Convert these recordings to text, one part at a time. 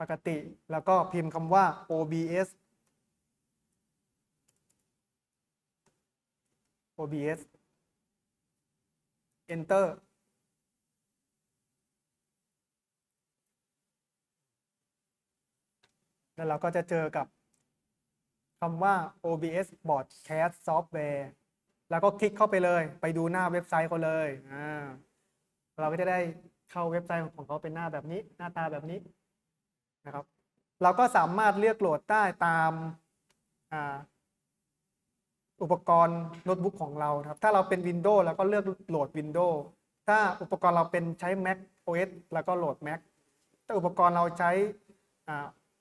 ปกติ แล้วก็พิมพ์คำว่า OBS OBS Enter แล้วเราก็จะเจอกับคำว่า OBS Broadcast Software แล้วก็คลิกเข้าไปเลย ไปดูหน้าเว็บไซต์เขาเลยอ่าเราก็จะได้เข้าเว็บไซต์ของเขาเป็นหน้าแบบนี้ หน้าตาแบบนี้ นะครับ เราก็สามารถเลือกโหลดได้ตามอุปกรณ์โน้ตบุ๊กของเราครับ ถ้าเราเป็น Windows แล้วก็เลือกโหลด Windows ถ้าอุปกรณ์เราเป็นใช้ Mac OS แล้วก็โหลด Mac ถ้าอุปกรณ์เราใช้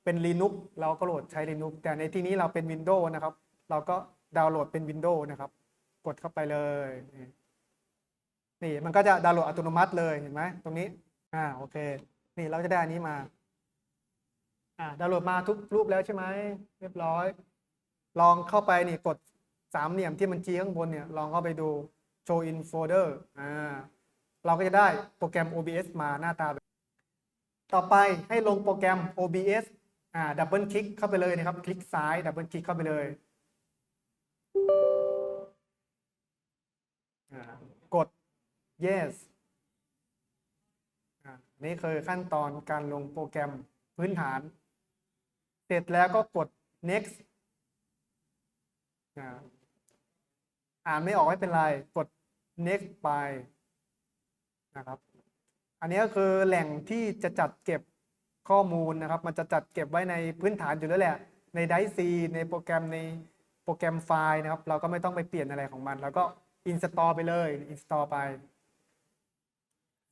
เป็น Linux เราก็โหลดใช้ Linux แต่ในที่นี้เราเป็น Windows นะครับ เราก็ดาวน์โหลดเป็น Windows นะครับ กดเข้าไปเลย นี่มันก็จะดาวน์โหลดอัตโนมัติเลยเห็นไหมตรงนี้ อ่าโอเค นี่เราจะได้อันนี้มา อ่าดาวน์โหลดมาทุกรูปแล้วใช่ไหมเรียบร้อย ลองเข้าไปนี่กดสามเหลี่ยมที่มันชี้ข้างบนเนี่ยลองเข้าไปดู show in folder อ่าเราก็จะได้โปรแกรม OBS มาหน้าตาแบบ ต่อไปให้ลงโปรแกรม OBS อ่าดับเบิลคลิกเข้าไปเลยนะครับ คลิกซ้ายดับเบิลคลิกเข้าไปเลยอ่ากด yes อ่านี่คือขั้นตอนการลงโปรแกรมพื้นฐาน เสร็จแล้วก็กด next อ่าอ่านไม่ออกไม่เป็นไร กด next ไปนะครับ อันนี้ก็คือแหล่งที่จะจัดเก็บข้อมูลนะครับ มันจะจัดเก็บไว้ในพื้นฐานอยู่แล้วแหละ ในไดซีในโปรแกรมในโปรแกรมไฟล์นะครับ เราก็ไม่ต้องไปเปลี่ยนอะไรของมัน แล้วก็อินสตอลไปเลยอินสตอลไป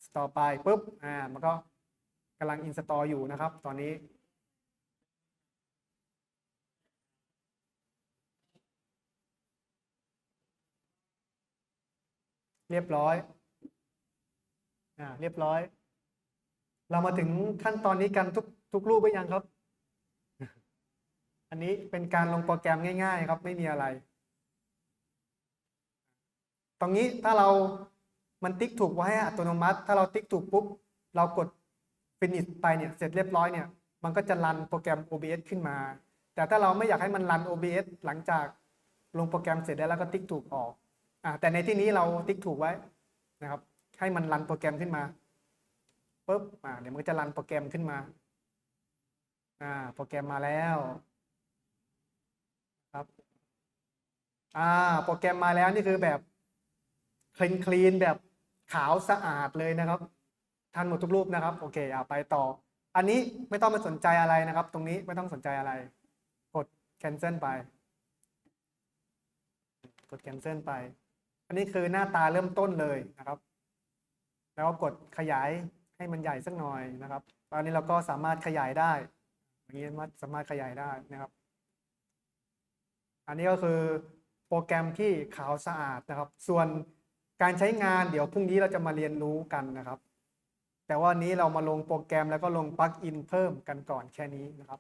สตอลไปปุ๊บ อ่า มันก็กำลังอินสตอลอยู่นะครับ ตอนนี้ เรียบร้อยอ่าเรียบร้อย เรามาถึงขั้นตอนนี้กันทุกทุกรูปไปยังครับ อันนี้เป็นการลงโปรแกรมง่าย ๆ ครับ ไม่มีอะไร ตรงนี้ถ้าเรามันติ๊กถูกไว้อัตโนมัติ ถ้าเราติ๊กถูกปุ๊บ เรากด finish ไปเนี่ย เสร็จเรียบร้อยเนี่ย มันก็จะรันโปรแกรม OBS ขึ้นมา แต่ถ้าเราไม่อยากให้มันรัน OBS หลังจากลงโปรแกรมเสร็จแล้วเราก็ติ๊กถูกออก อ่าแต่ในที่นี้เราติ๊กถูกไว้นะครับ ให้มันรันโปรแกรมขึ้นมาปุ๊บอ่าเดี๋ยวมันก็จะรันโปรแกรมขึ้นมา อ่า โปรแกรมมาแล้วครับ อ่า โปรแกรมมาแล้วนี่คือแบบคลีนคลีนแบบขาวสะอาดเลยนะครับทันหมดทุกรูปนะครับ โอเคเอาไปต่อ อันนี้ไม่ต้องไปสนใจอะไรนะครับ ตรงนี้ไม่ต้องสนใจอะไร กด cancel ไป กด cancel ไป นนี้คือหน้าตาเริ่มต้นเลยนะครับ แล้วกดขยายให้มันใหญ่สักหน่อยนะครับ ตอนนี้เราก็สามารถขยายได้ อย่างนี้สามารถขยายได้นะครับ อันนี้ก็คือโปรแกรมที่ขาวสะอาดนะครับ ส่วนการใช้งานเดี๋ยวพรุ่งนี้เราจะมาเรียนรู้กันนะครับ แต่ว่าวันนี้เรามาลงโปรแกรมแล้วก็ลงปลั๊กอินเพิ่มกันก่อนแค่นี้นะครับ